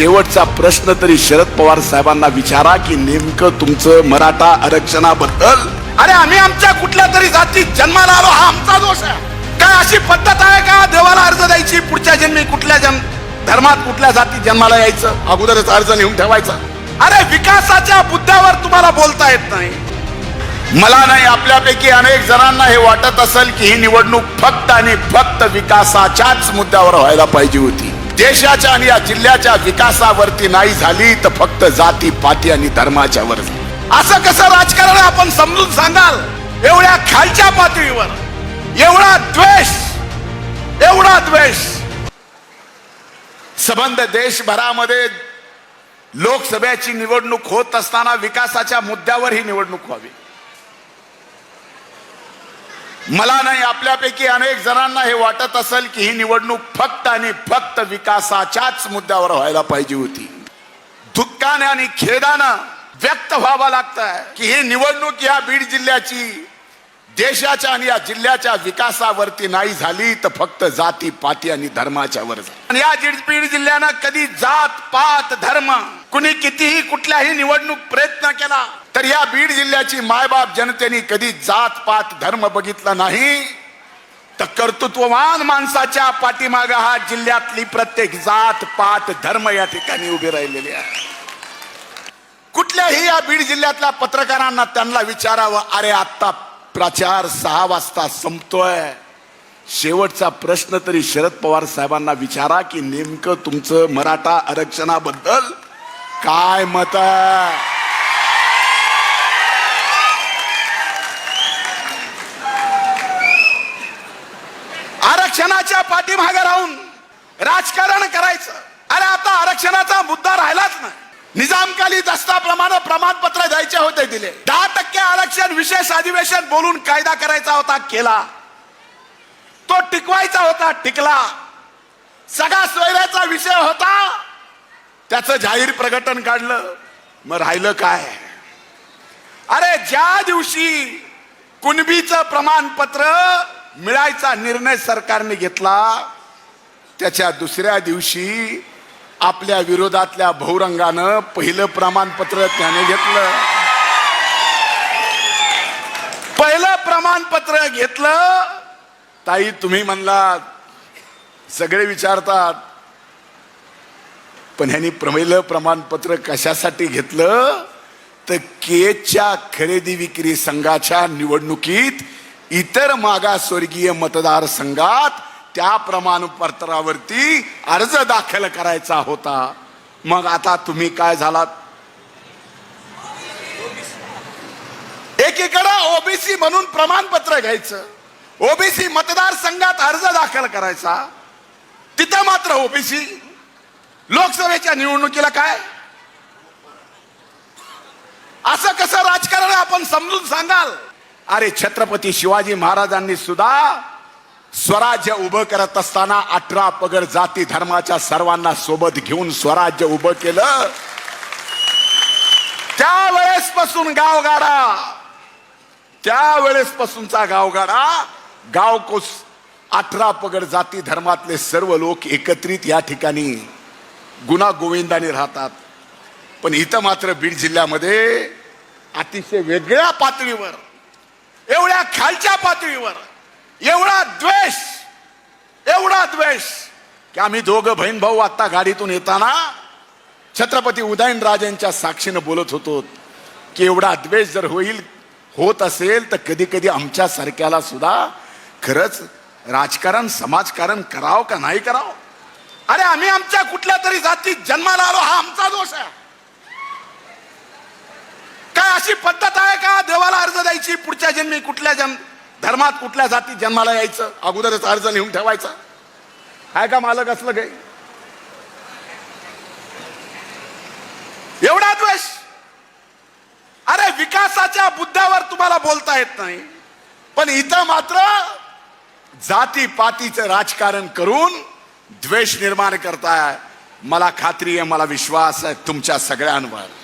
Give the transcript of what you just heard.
शेवटचा प्रश्न तरी शरद पवार साहेबांना विचारा की नेमकं तुमचं मराठा आरक्षणाबद्दल. अरे आम्ही आमच्या कुठल्या तरी जातीत जन्माला आलो हा आमचा दोष आहे. काय अशी पद्धत आहे का? देवाला अर्ज द्यायची पुढच्या जन्मी कुठल्या जन्म धर्मात कुठल्या जातीत जन्माला यायचं? अगोदरच अर्ज नेऊन ठेवायचा. अरे विकासाच्या मुद्द्यावर तुम्हाला बोलता येत नाही. मला नाही आपल्यापैकी अनेक जणांना हे वाटत असेल की ही निवडणूक फक्त आणि फक्त विकासाच्याच मुद्द्यावर व्हायला पाहिजे होती. देशाच्या आणि या जिल्ह्याच्या विकासावरती नाही झाली तर फक्त जाती पाती आणि धर्माच्या वर असं कसं राजकारण आपण समजून सांगाल. एवढ्या खालच्या पातळीवर. एवढा द्वेष. एवढा द्वेष. संबंध देशभरामध्ये लोकसभेची निवडणूक होत असताना विकासाच्या मुद्द्यावर ही निवडणूक व्हावी. मला नाही आपल्यापैकी अनेक जणांना हे वाटत असेल की ही निवडणूक फक्त आणि फक्त विकासाच्याच मुद्द्यावर व्हायला पाहिजे होती दुःखाने आणि खेदानं व्यक्त व्हावं लागतं की ही निवडणूक या बीड जिल्ह्याची देशाच्या आणि या जिल्ह्याच्या विकासावरती नाही झाली तर फक्त जाती पाती आणि धर्माच्या वर झाली. आणि या बीड जिल्ह्यानं कधी जात पात धर्म कुणी कितीही कुठल्याही निवडणूक प्रयत्न केला तर या बीड जिल्ह्याची मायबाप जनतेने कधी जात पात धर्म बघितला नाही? तर कर्तृत्ववान माणसाच्या पाठीमाग हा जिल्ह्यातली प्रत्येक जात पात धर्म या ठिकाणी उभे राहिलेले आहे. कुठल्याही या बीड जिल्ह्यातल्या पत्रकारांना त्यांना विचारावं अरे आता प्रचार सहा वाजता संपतोय. शेवटचा प्रश्न तरी शरद पवार साहेबांना विचारा की नेमकं तुमचं मराठा आरक्षणाबद्दल काय मत आहे? पाठीमागे राहून राजकारण करायचं. अरे आता आरक्षणाचा मुद्दा राहिलाच नाही. निजामकाली दस्ताप्रमाणे प्रमाणपत्र द्यायचे होते दिले. दहा टक्के आरक्षण विशेष अधिवेशन बोलून कायदा करायचा होता केला. तो टिकवायचा होता टिकला. सगळा सोयऱ्याचा विषय होता. त्याचं जाहीर प्रकटन काढलं. मग राहिलं काय? अरे ज्या दिवशी कुणबीचं प्रमाणपत्र मिळायचा निर्णय सरकारने घेतला त्याच्या दुसऱ्या दिवशी आपल्या विरोधातल्या बहुरंगानं पहिलं प्रमाणपत्र त्याने घेतलं. पहिलं प्रमाणपत्र घेतलं. ताई तुम्ही म्हणला सगळे विचारतात पण ह्यांनी पहिलं प्रमाणपत्र कशासाठी घेतलं? तर केच्या खरेदी विक्री संघाच्या निवडणुकीत इतर मागासवर्गीय मतदारसंघात त्या प्रमाणपत्रावरती अर्ज दाखल करायचा होता. मग आता तुम्ही काय झालात? एकीकडे ओबीसी म्हणून प्रमाणपत्र घ्यायचं. ओबीसी मतदारसंघात अर्ज दाखल करायचा. तिथं मात्र ओबीसी लोकसभेच्या निवडणुकीला काय? असं कसं राजकारण आपण समजून सांगाल. अरे छत्रपती शिवाजी महाराजांनी सुद्धा स्वराज्य उभं करत असताना अठरा पगड जाती धर्माच्या सर्वांना सोबत घेऊन स्वराज्य उभं केलं. त्यावेळेस पासून गावगाडा. त्यावेळेस पासूनचा गावगाडा. गावकोस अठरा पगड जाती धर्मातले सर्व लोक एकत्रित या ठिकाणी गुन्हा गोविंदाने राहतात. पण इथं मात्र बीड जिल्ह्यामध्ये अतिशय वेगळ्या पातळीवर एवढ्या खालच्या पातळीवर एवढा द्वेष एवढा द्वेष की आम्ही दोघं बहीण भाऊ आता गाडीतून येताना छत्रपती उदयनराजेंच्या साक्षीनं बोलत होतो की एवढा द्वेष जर होईल होत असेल तर कधी कधी आमच्या सारख्याला सुद्धा खरंच राजकारण समाजकारण करावं का नाही करावं? अरे आम्ही आमच्या कुठल्या तरी जातीत जन्माला आलो हा आमचा दोष आहे. काय अशी पद्धत आहे का? देवाला अर्ज द्यायची पुढच्या जन्मी कुठल्या जन्म धर्मात कुठल्या जाती जन्माला यायचं? अगोदरच अर्ज लिहून ठेवायचा. आहे का मालक असलं काही? एवढा द्वेष? अरे विकासाच्या बुद्ध्यावर तुम्हाला बोलता येत नाही. पण इथं मात्र जाती पातीचं राजकारण करून द्वेष निर्माण करताय. मला खात्री आहे मला विश्वास आहे तुमच्या सगळ्यांवर.